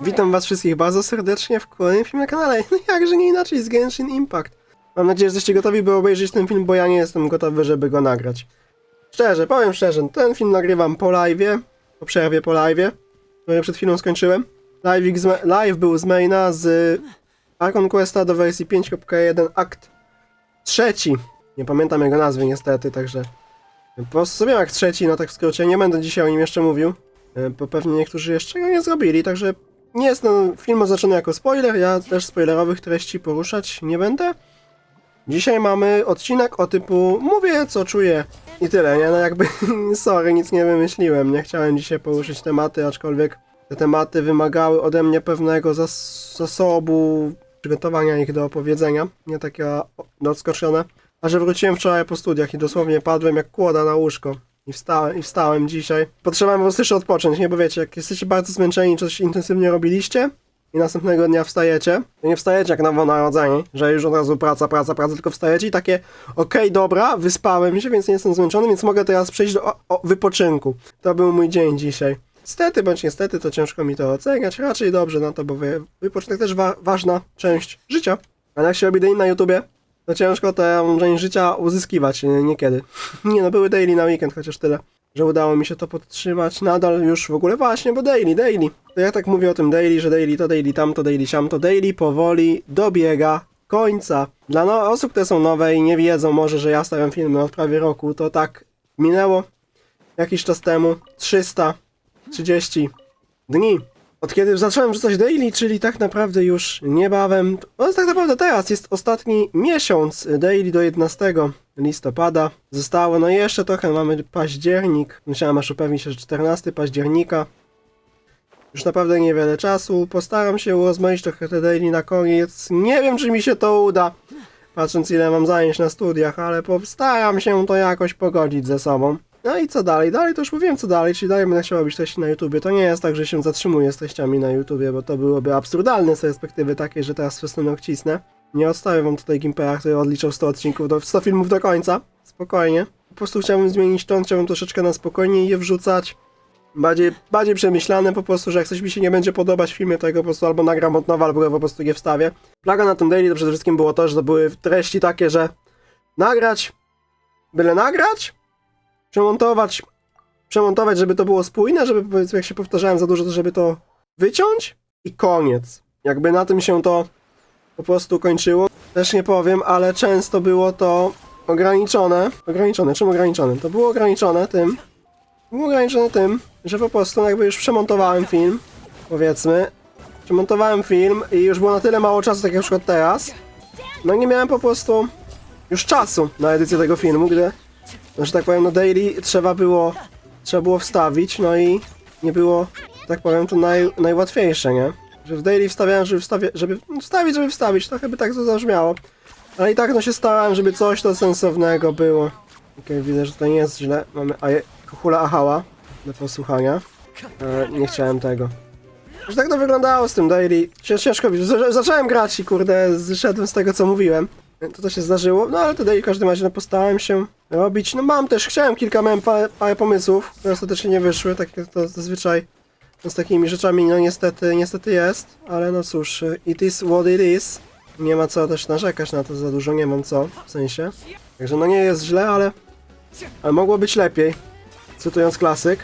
Witam was wszystkich bardzo serdecznie w kolejnym filmie na kanale. No jakże nie inaczej z Genshin Impact. Mam nadzieję, że jesteście gotowi, by obejrzeć ten film, bo ja nie jestem gotowy, żeby go nagrać. Szczerze, powiem szczerze, ten film nagrywam po live'ie, po przerwie po live'ie, który przed chwilą skończyłem. Live, live był z maina z Archon Questa do wersji 5.1 akt trzeci. Nie pamiętam jego nazwy niestety, także po prostu sobie akt trzeci, no tak w skrócie, nie będę dzisiaj o nim jeszcze mówił, e, bo pewnie niektórzy jeszcze go nie zrobili, także nie jest ten film oznaczony jako spoiler, ja też spoilerowych treści poruszać nie będę. Dzisiaj mamy odcinek o typu mówię co czuję i tyle, nie? No jakby sorry, nic nie wymyśliłem, nie chciałem dzisiaj poruszyć tematy, aczkolwiek te tematy wymagały ode mnie pewnego zas zasobu przygotowania ich do opowiedzenia, nie takie odskoczone. A że wróciłem wczoraj po studiach i dosłownie padłem jak kłoda na łóżko. I wstałem, I wstałem dzisiaj. Potrzebowałem po prostu jeszcze odpocząć, nie? Bo wiecie, jak jesteście bardzo zmęczeni, coś intensywnie robiliście i następnego dnia wstajecie, to nie wstajecie jak nowonarodzeni, że już od razu praca, praca, praca, tylko wstajecie i takie okej, dobra, wyspałem się, więc nie jestem zmęczony, więc mogę teraz przejść do o, wypoczynku. To był mój dzień dzisiaj. Stety bądź niestety, to ciężko mi to oceniać, raczej dobrze na to, bo wy, wypoczynek też wa ważna część życia. Ale jak się robi daily na YouTubie, to ciężko tę część życia uzyskiwać nie- niekiedy. Nie no, były daily na weekend, chociaż tyle, że udało mi się to podtrzymać. Nadal już w ogóle właśnie, bo daily, daily. To ja tak mówię o tym daily, że daily to daily tamto, daily siamto, daily powoli dobiega końca. Dla no, osób, które są nowe i nie wiedzą może, że ja stawiam filmy od prawie roku, to tak minęło jakiś czas temu 330 dni. Od kiedy zacząłem wrzucać daily, czyli tak naprawdę już niebawem, no tak naprawdę teraz jest ostatni miesiąc daily do 11 listopada. Zostało no jeszcze trochę, mamy październik. Musiałem aż upewnić się, że 14 października. Już naprawdę niewiele czasu. Postaram się urozmaicić trochę te daily na koniec. Nie wiem, czy mi się to uda, patrząc ile mam zajęć na studiach, ale postaram się to jakoś pogodzić ze sobą. No i co dalej? Dalej to już mówiłem co dalej, czyli dalej będę chciał robić treści na YouTubie. To nie jest tak, że się zatrzymuję z treściami na YouTubie, bo to byłoby absurdalne z perspektywy takiej, że teraz festynek cisnę. Nie odstawię wam tutaj Gimpera, który odliczał 100 odcinków, do 100 filmów do końca. Spokojnie. Po prostu chciałbym zmienić ton, chciałbym troszeczkę na spokojniej je wrzucać. Bardziej, bardziej przemyślane po prostu, że jak coś mi się nie będzie podobać w filmie, to ja po prostu albo nagram od nowa, albo po prostu nie wstawię. Plaga na tym daily to przede wszystkim było to, że to były treści takie, że nagrać, byle nagrać, przemontować, przemontować, żeby to było spójne, żeby powiedzmy, jak się powtarzałem za dużo, to żeby to wyciąć i koniec. Jakby na tym się to po prostu kończyło. Też nie powiem, ale często było to ograniczone. Ograniczone, czym ograniczone? To było ograniczone tym, było ograniczone tym, że po prostu jakby już przemontowałem film, powiedzmy, przemontowałem film i już było na tyle mało czasu, tak jak na przykład teraz, no nie miałem po prostu już czasu na edycję tego filmu, gdy że tak powiem, no daily trzeba było, trzeba było wstawić, no i nie było, tak powiem, to naj, najłatwiejsze, nie? Że w daily wstawiałem, żeby, wstawi, żeby no, wstawić, żeby wstawić, trochę by tak to zabrzmiało. Ale i tak no się starałem, żeby coś to sensownego było. Okej, widzę, że to nie jest źle. Mamy aje, hula ahała do posłuchania. E, nie chciałem tego. Że tak to wyglądało z tym daily. Cię- Ciężko, zacząłem grać i kurde, zszedłem z tego co mówiłem. To to się zdarzyło, no ale to daily w każdym razie no, postarałem się robić. No mam też, chciałem kilka, miałem parę, parę pomysłów, które ostatecznie nie wyszły, tak jak to zazwyczaj z takimi rzeczami, no niestety, niestety jest, ale no cóż, it is what it is. Nie ma co też narzekać na to za dużo, nie mam co, w sensie. Także no nie jest źle, ale, ale mogło być lepiej, cytując klasyk.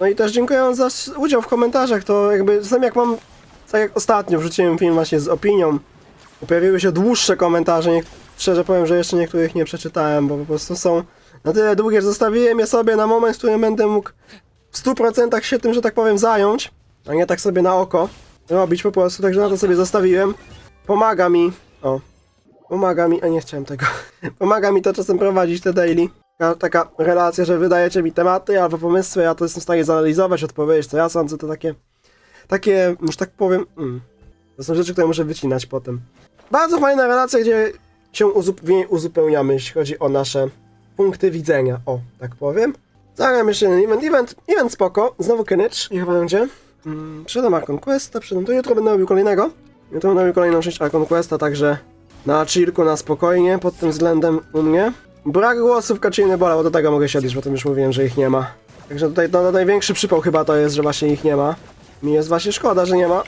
No i też dziękuję za udział w komentarzach, to jakby czasem jak mam, tak jak ostatnio wrzuciłem film właśnie z opinią, pojawiły się dłuższe komentarze, szczerze powiem, że jeszcze niektórych nie przeczytałem, bo po prostu są na tyle długie, że zostawiłem je sobie na moment, w którym będę mógł w 100% się tym, że tak powiem, zająć, a nie tak sobie na oko robić po prostu, także na to sobie zostawiłem. Pomaga mi, o, pomaga mi, a nie chciałem tego, pomaga mi to czasem prowadzić te daily. Taka- relacja, że wydajecie mi tematy albo pomysły, ja to jestem w stanie zanalizować, odpowiedzieć, co ja sądzę, to takie, takie, już tak powiem, mm, to są rzeczy, które muszę wycinać potem. Bardzo fajna relacja, gdzie się uzupełniamy, jeśli chodzi o nasze punkty widzenia, o, tak powiem. Zagram jeszcze jeden event, event, event spoko, znowu Kenich, niech będzie. Mm, Przyszedłem Archon Questa, przyszedłem, to jutro będę robił kolejnego. Jutro będę robił kolejną część Archon Questa, także na chillku, na spokojnie, pod tym względem u mnie. Brak głosów Kaczyny Bola, bo do tego mogę się odnieść, bo tym już mówiłem, że ich nie ma. Także tutaj to największy przypał chyba to jest, że właśnie ich nie ma. Mi jest właśnie szkoda, że nie ma.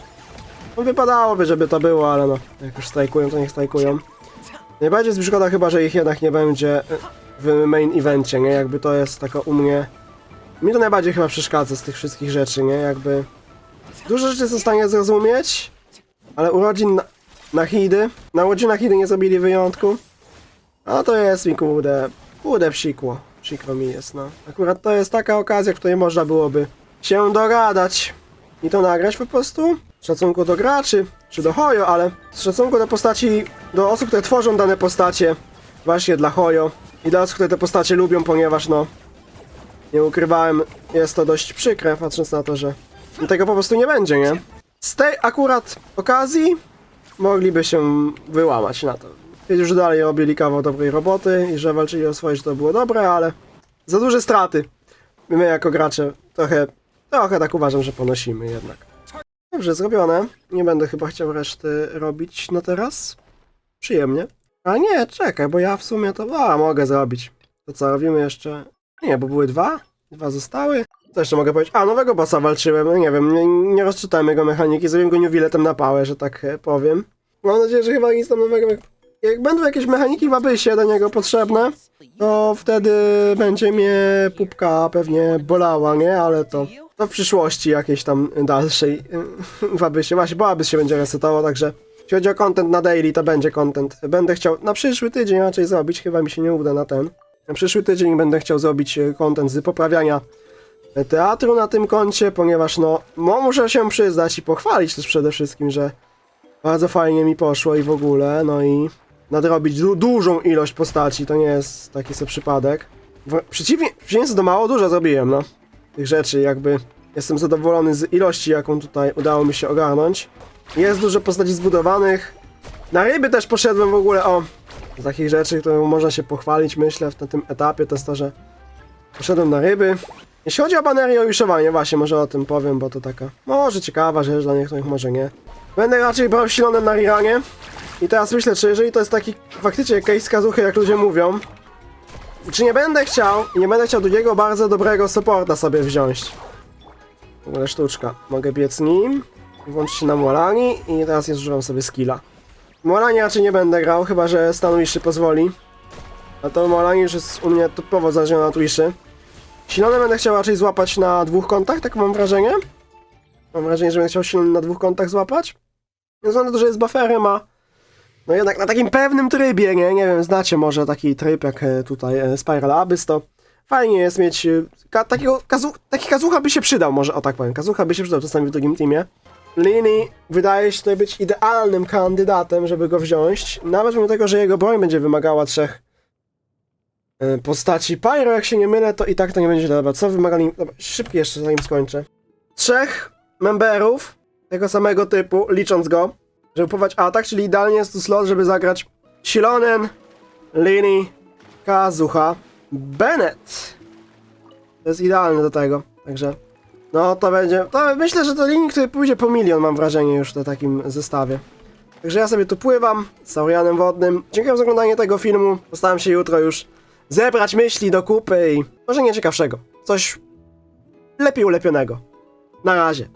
No wypadałoby, żeby to było, ale no, jak już strajkują, to niech strajkują. Najbardziej jest mi szkoda chyba, że ich jednak nie będzie w main evencie, nie? Jakby to jest taka u mnie... Mi to najbardziej chyba przeszkadza z tych wszystkich rzeczy, nie? Jakby... Dużo rzeczy jestem w stanie zrozumieć, ale urodzin na, na Hidy, na urodzin na Hidy nie zrobili wyjątku. A to jest mi kurde, kurde psikło. Przykro mi jest, no. Akurat to jest taka okazja, w której można byłoby się dogadać i to nagrać po prostu. Szacunku do graczy, czy do Hojo, ale z szacunku do postaci, do osób, które tworzą dane postacie, właśnie dla Hojo i dla osób, które te postacie lubią, ponieważ no, nie ukrywałem, jest to dość przykre, patrząc na to, że tego po prostu nie będzie, nie? Z tej akurat okazji mogliby się wyłamać na to. Wiedział, że dalej robili kawał dobrej roboty i że walczyli o swoje, że to było dobre, ale za duże straty. My jako gracze trochę, trochę tak uważam, że ponosimy jednak. Dobrze, zrobione. Nie będę chyba chciał reszty robić na teraz. Przyjemnie. A nie, czekaj, bo ja w sumie to, a mogę zrobić. To co, robimy jeszcze... Nie, bo były dwa? Dwa zostały? Co jeszcze mogę powiedzieć? A, nowego bossa walczyłem, no nie wiem, nie, nie rozczytałem jego mechaniki, zrobiłem go newilletem na pałę, że tak e, powiem. Mam nadzieję, że chyba nic tam nowego... Jak będą jakieś mechaniki w Abysie do niego potrzebne, to wtedy będzie mnie pupka pewnie bolała, nie? Ale to, to w przyszłości jakiejś tam dalszej y, w Abysie. Właśnie, bo się będzie resetował, także jeśli chodzi o content na daily, to będzie content. Będę chciał na przyszły tydzień raczej zrobić, chyba mi się nie uda na ten. Na przyszły tydzień będę chciał zrobić e, content z poprawiania e, teatru na tym koncie, ponieważ no, no muszę się przyznać i pochwalić też przede wszystkim, że bardzo fajnie mi poszło i w ogóle, no i nadrobić du dużą ilość postaci, to nie jest taki sobie przypadek. W przeciwnie, przeciwieństwie mało dużo zrobiłem, no. Tych rzeczy, jakby jestem zadowolony z ilości, jaką tutaj udało mi się ogarnąć. Jest dużo postaci zbudowanych. Na ryby też poszedłem w ogóle, o, z takich rzeczy, które można się pochwalić, myślę, w tym etapie, to jest to, że poszedłem na ryby. Jeśli chodzi o banery i owiszowanie, właśnie może o tym powiem, bo to taka może ciekawa rzecz dla niektórych, może nie. Będę raczej brał silonem na Riranie. I teraz myślę, czy jeżeli to jest taki faktycznie case kazuchy, jak ludzie mówią, czy nie będę chciał, nie będę chciał drugiego bardzo dobrego supporta sobie wziąć. W ogóle sztuczka. Mogę biec nim, włączyć się na Molani i teraz jest używam sobie skilla. Molani raczej nie będę grał, chyba że stan Wiszy pozwoli. A to Molani już jest u mnie typowo zależne na Twiszy. Silone będę chciał raczej złapać na dwóch kontach, tak mam wrażenie. Mam wrażenie, że będę chciał silny na dwóch kontach złapać. Nie względu że jest bufferem, a no jednak na takim pewnym trybie, nie? Nie wiem, znacie może taki tryb jak e, tutaj e, Spiral Abyss, to fajnie jest mieć e, ka takiego, kazu taki kazucha by się przydał, może o tak powiem. Kazucha by się przydał czasami w drugim teamie. Lini wydaje się tutaj być idealnym kandydatem, żeby go wziąć. Nawet mimo tego, że jego broń będzie wymagała trzech postaci. Pyro, jak się nie mylę, to i tak to nie będzie dobra. Co wymagali... Dobra, szybki jeszcze, zanim skończę. Trzech memberów tego samego typu, licząc go, żeby próbować atak, czyli idealnie jest tu slot, żeby zagrać Shilonen, Lini, Kazuha, Bennett. To jest idealne do tego, także no to będzie, to myślę, że to Lini, który pójdzie po milion, mam wrażenie już na takim zestawie. Także ja sobie tu pływam z Saurianem Wodnym. Dziękuję za oglądanie tego filmu. Postaram się jutro już zebrać myśli do kupy i może nie ciekawszego. Coś lepiej ulepionego. Na razie.